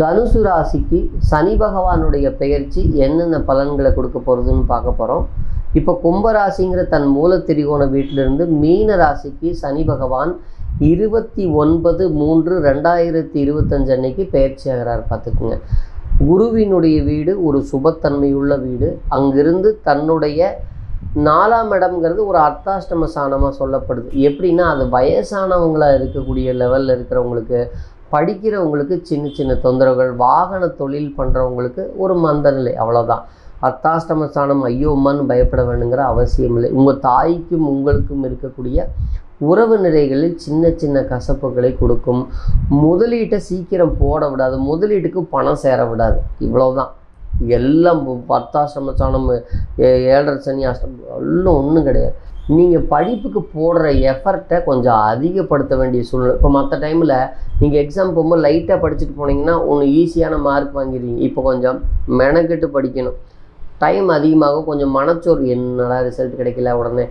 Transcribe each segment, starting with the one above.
தனுசு ராசிக்கு சனி பகவானுடைய பெயர்ச்சி என்னென்ன பலன்களை கொடுக்க போகிறதுன்னு பார்க்க போகிறோம் இப்போ கும்பராசிங்கிற தன் மூல திரிகோண வீட்டிலிருந்து மீன ராசிக்கு சனி பகவான் இருபத்தி ஒன்பது மூன்று ரெண்டாயிரத்தி இருபத்தஞ்சு அன்னைக்கு பயிற்சி ஆகிறார் பார்த்துக்குங்க. குருவினுடைய வீடு ஒரு சுபத்தன்மையுள்ள வீடு. அங்கிருந்து தன்னுடைய நாலாம் இடம்ங்கிறது ஒரு அர்த்தாஷ்டம சாணமாக சொல்லப்படுது. எப்படின்னா அது வயசானவங்களாக இருக்கக்கூடிய லெவலில் இருக்கிறவங்களுக்கு படிக்கிறவங்களுக்கு சின்ன சின்ன தொந்தரவுகள் வாகன தொழில் பண்ணுறவங்களுக்கு ஒரு மந்தநிலை. அவ்வளோதான் அர்த்தாஷ்டம ஸ்தானம் ஐயோ அம்மான்னு பயப்பட வேணுங்கிற அவசியம் இல்லை உங்கள் தாய்க்கும் உங்களுக்கும் இருக்கக்கூடிய உறவு நிலைகளில் சின்ன சின்ன கசப்புகளை கொடுக்கும். முதலீட்டை சீக்கிரம் போட விடாது. முதலீட்டுக்கு பணம் சேர விடாது. இவ்வளோதான் எல்லாம் பத்தாஷ்டம ஏழரை சனி அஷ்டம் எல்லாம் ஒன்றும் கிடையாது. நீங்கள் படிப்புக்கு போடுற எஃபர்ட்டை கொஞ்சம் அதிகப்படுத்த வேண்டிய சூழ்நிலை. இப்போ மற்ற டைமில் நீங்கள் எக்ஸாம் போகும்போது லைட்டாக படிச்சுட்டு போனீங்கன்னா ஒன்று ஈஸியான மார்க் வாங்கிடுவீங்க. இப்போ கொஞ்சம் மெனக்கெட்டு படிக்கணும். டைம் அதிகமாக கொஞ்சம் மனச்சோர் என்னடா ரிசல்ட் கிடைக்கல உடனே.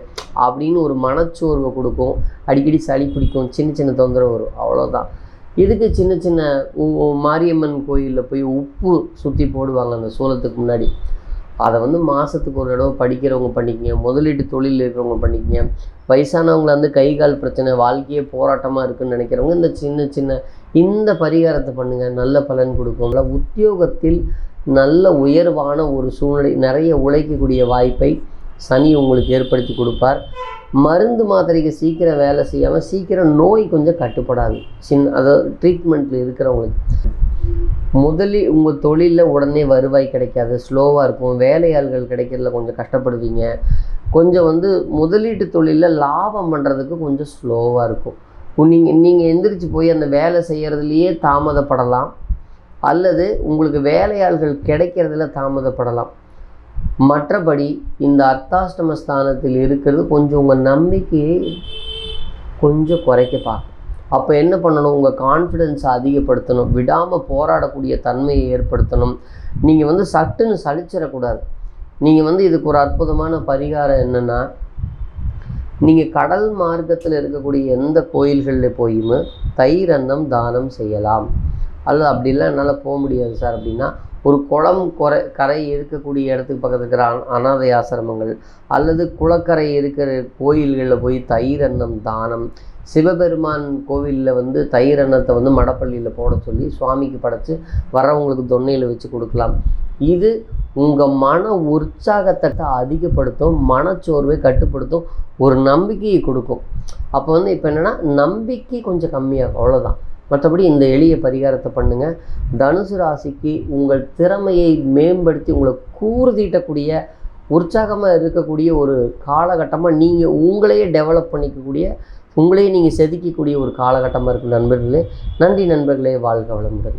அப்படின்னு ஒரு மனச்சோர்வை கொடுக்கும். அடிக்கடி சளி பிடிக்கும். சின்ன சின்ன தொந்தரவு வரும். அவ்வளோதான் இதுக்கு சின்ன சின்ன மாரியம்மன் கோயிலில் போய் உப்பு சுற்றி போடுவாங்க அந்த சூலத்துக்கு முன்னாடி? அதை வந்து மாதத்துக்கு ஒரு தடவை படிக்கிறவங்க பண்ணிக்கங்க. முதலீட்டு தொழில் இருக்கிறவங்க பண்ணிக்கங்க. வயசானவங்களை வந்து கை கால் பிரச்சனை வாழ்க்கையே போராட்டமாக இருக்குன்னு நினைக்கிறவங்க இந்த சின்ன சின்ன இந்த பரிகாரத்தை பண்ணுங்கள் நல்ல பலன் கொடுக்கும். உத்தியோகத்தில் நல்ல உயர்வான ஒரு சூழ்நிலை நிறைய உழைக்கக்கூடிய வாய்ப்பை சனி உங்களுக்கு ஏற்படுத்தி கொடுப்பார். மருந்து மாத்திரைக்கு சீக்கிரம் வேலை செய்யாமல் சீக்கிரம் நோய் கொஞ்சம் கட்டுப்படாது. சின்ன அதாவது ட்ரீட்மெண்ட்டில் இருக்கிறவங்களுக்கு. முதலில் உங்கள் தொழிலில் உடனே வருவாய் கிடைக்காது. ஸ்லோவாக இருக்கும். வேலையாள்கள் கிடைக்கிறதுல கொஞ்சம் கஷ்டப்படுவீங்க. கொஞ்சம் வந்து முதலீட்டு தொழிலில் லாபம் பண்ணுறதுக்கு கொஞ்சம் ஸ்லோவாக இருக்கும். நீங்கள் நீங்கள் எந்திரிச்சு போய் அந்த வேலை செய்கிறதுலையே தாமதப்படலாம். அல்லது உங்களுக்கு வேலையாள்கள் கிடைக்கிறதுல தாமதப்படலாம். மற்றபடி இந்த அர்த்தாஷ்டம ஸ்தானத்தில் இருக்கிறது கொஞ்சம் உங்கள் நம்பிக்கையை கொஞ்சம் குறைக்க பார்க்கும். அப்போ என்ன பண்ணணும்? உங்கள் கான்ஃபிடென்ஸை அதிகப்படுத்தணும். விடாமல் போராடக்கூடிய தன்மையை ஏற்படுத்தணும். நீங்கள் வந்து சட்டுன்னு சலிச்சிடக்கூடாது. நீங்கள் வந்து இதுக்கு ஒரு அற்புதமான பரிகாரம் என்னென்னா நீங்கள் கடல் மார்க்கத்தில் இருக்கக்கூடிய எந்த கோயில்களில் போயுமே தயிர் அன்னம் தானம் செய்யலாம். அல்லது அப்படிலாம் என்னால் போக முடியாது சார் அப்படின்னா ஒரு குளம் குறை கரை இருக்கக்கூடிய இடத்துக்கு பக்கத்தில் இருக்கிற அனாதை ஆசிரமங்கள் அல்லது குளக்கரை இருக்கிற கோயில்களில் போய் தயிர் அன்னம் தானம் சிவபெருமான் கோவிலில் வந்து தயிர் அன்னத்தை வந்து மடப்பள்ளியில் போட சொல்லி சுவாமிக்கு படைத்து வரவங்களுக்கு தொன்னையில் வச்சு கொடுக்கலாம். இது உங்கள் மன உற்சாகத்தை அதிகப்படுத்தும் மனச்சோர்வை கட்டுப்படுத்தும் ஒரு நம்பிக்கையை கொடுக்கும். அப்போ வந்து இப்போ என்னென்னா நம்பிக்கை கொஞ்சம் கம்மியாகும் அவ்வளோதான் மற்றபடி இந்த எளிய பரிகாரத்தை பண்ணுங்கள் தனுசு ராசிக்கு உங்கள் திறமையை மேம்படுத்தி உங்களை கூர்தீட்டக்கூடிய உற்சாகமாக இருக்கக்கூடிய ஒரு காலகட்டமாக நீங்கள் உங்களையே டெவலப் பண்ணிக்கக்கூடிய உங்களையே நீங்கள் செதுக்கக்கூடிய ஒரு காலகட்டமாக இருக்கும் நண்பர்களே. நன்றி நண்பர்களே. வாழ்க வளமுடன்.